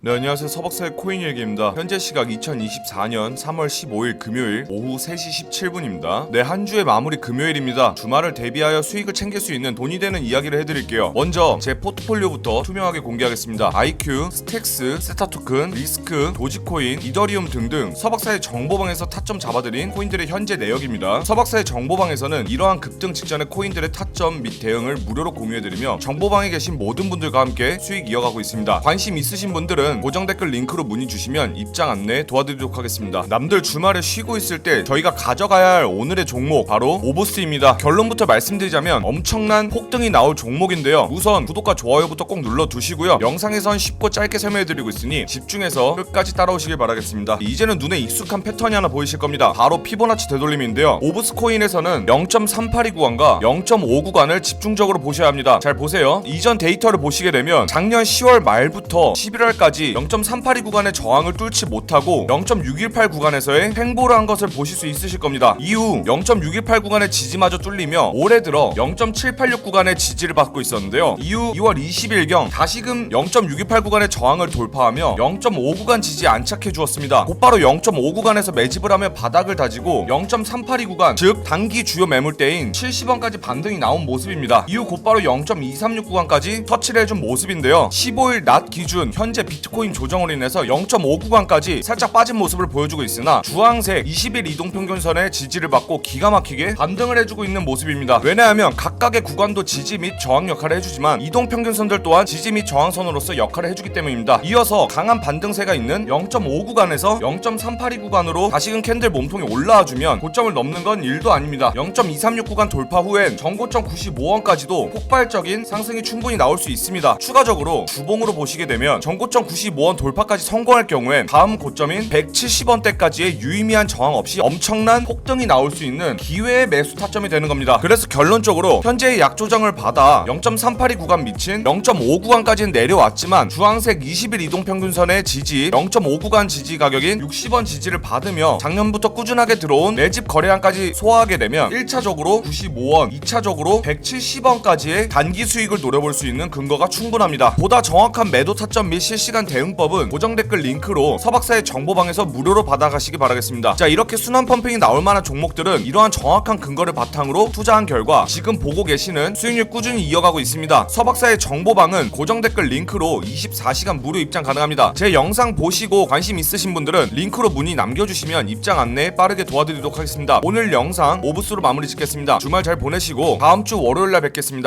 네 안녕하세요. 서박사의 코인 일기입니다. 현재 시각 2024년 3월 15일 금요일 오후 3시 17분입니다. 네 한 주의 마무리 금요일입니다. 주말을 대비하여 수익을 챙길 수 있는 돈이 되는 이야기를 해드릴게요. 먼저 제 포트폴리오부터 투명하게 공개하겠습니다. IQ, 스택스, 세타토큰, 리스크, 도지코인, 이더리움 등등 서박사의 정보방에서 타점 잡아드린 코인들의 현재 내역입니다. 서박사의 정보방에서는 이러한 급등 직전의 코인들의 타점 및 대응을 무료로 공유해드리며 정보방에 계신 모든 분들과 함께 수익 이어가고 있습니다. 관심 있으신 분들은 고정 댓글 링크로 문의 주시면 입장 안내 도와드리도록 하겠습니다. 남들 주말에 쉬고 있을 때 저희가 가져가야 할 오늘의 종목 바로 오보스입니다. 결론부터 말씀드리자면 엄청난 폭등이 나올 종목인데요. 우선 구독과 좋아요부터 꼭 눌러 두시고요. 영상에선 쉽고 짧게 설명해드리고 있으니 집중해서 끝까지 따라오시길 바라겠습니다. 이제는 눈에 익숙한 패턴이 하나 보이실 겁니다. 바로 피보나치 되돌림인데요. 오브스 코인에서는 0.382 구간과 0.5 구간을 집중적으로 보셔야 합니다. 잘 보세요. 이전 데이터를 보시게 되면 작년 10월 말부터 11월까지 0.382 구간의 저항을 뚫지 못하고 0.618 구간에서의 횡보를 한 것을 보실 수 있으실 겁니다. 이후 0.618 구간의 지지마저 뚫리며 올해 들어 0.786 구간의 지지를 받고 있었는데요. 이후 2월 20일경 다시금 0.618 구간의 저항을 돌파하며 0.5 구간 지지에 안착해 주었습니다. 곧바로 0.5 구간에서 매집을 하며 바닥을 다지고 0.382 구간 즉 단기 주요 매물대인 70원까지 반등이 나온 모습입니다. 이후 곧바로 0.236 구간까지 터치를 해준 모습인데요. 15일 낮 기준 현재 비트 코인 조정으로 인해서 0.5 구간까지 살짝 빠진 모습을 보여주고 있으나 주황색 20일 이동평균선의 지지를 받고 기가 막히게 반등을 해주고 있는 모습입니다. 왜냐하면 각각의 구간도 지지 및 저항 역할을 해주지만 이동평균선들 또한 지지 및 저항선으로서 역할을 해주기 때문입니다. 이어서 강한 반등세가 있는 0.5 구간에서 0.382 구간으로 다시금 캔들 몸통이 올라와주면 고점을 넘는 건 일도 아닙니다. 0.236 구간 돌파 후엔 전고점 95원까지도 폭발적인 상승이 충분히 나올 수 있습니다. 추가적으로 주봉으로 보시게 되면 전고점 95원 돌파까지 성공할 경우엔 다음 고점인 170원대까지의 유의미한 저항 없이 엄청난 폭등이 나올 수 있는 기회의 매수 타점이 되는 겁니다. 그래서 결론적으로 현재의 약 조정을 받아 0.382 구간 미친 0.5 구간까지는 내려왔지만 주황색 20일 이동 평균선의 지지 0.5 구간 지지 가격인 60원 지지를 받으며 작년부터 꾸준하게 들어온 매집 거래량까지 소화하게 되면 1차적으로 95원, 2차적으로 170원까지의 단기 수익을 노려볼 수 있는 근거가 충분합니다. 보다 정확한 매도 타점 및 실시간 대응법은 고정 댓글 링크로 서박사의 정보방에서 무료로 받아가시기 바라겠습니다. 자 이렇게 순환 펌핑이 나올 만한 종목들은 이러한 정확한 근거를 바탕으로 투자한 결과 지금 보고 계시는 수익률 꾸준히 이어가고 있습니다. 서박사의 정보방은 고정 댓글 링크로 24시간 무료 입장 가능합니다. 제 영상 보시고 관심 있으신 분들은 링크로 문의 남겨주시면 입장 안내 빠르게 도와드리도록 하겠습니다. 오늘 영상 오브스로 마무리 짓겠습니다. 주말 잘 보내시고 다음 주 월요일날 뵙겠습니다.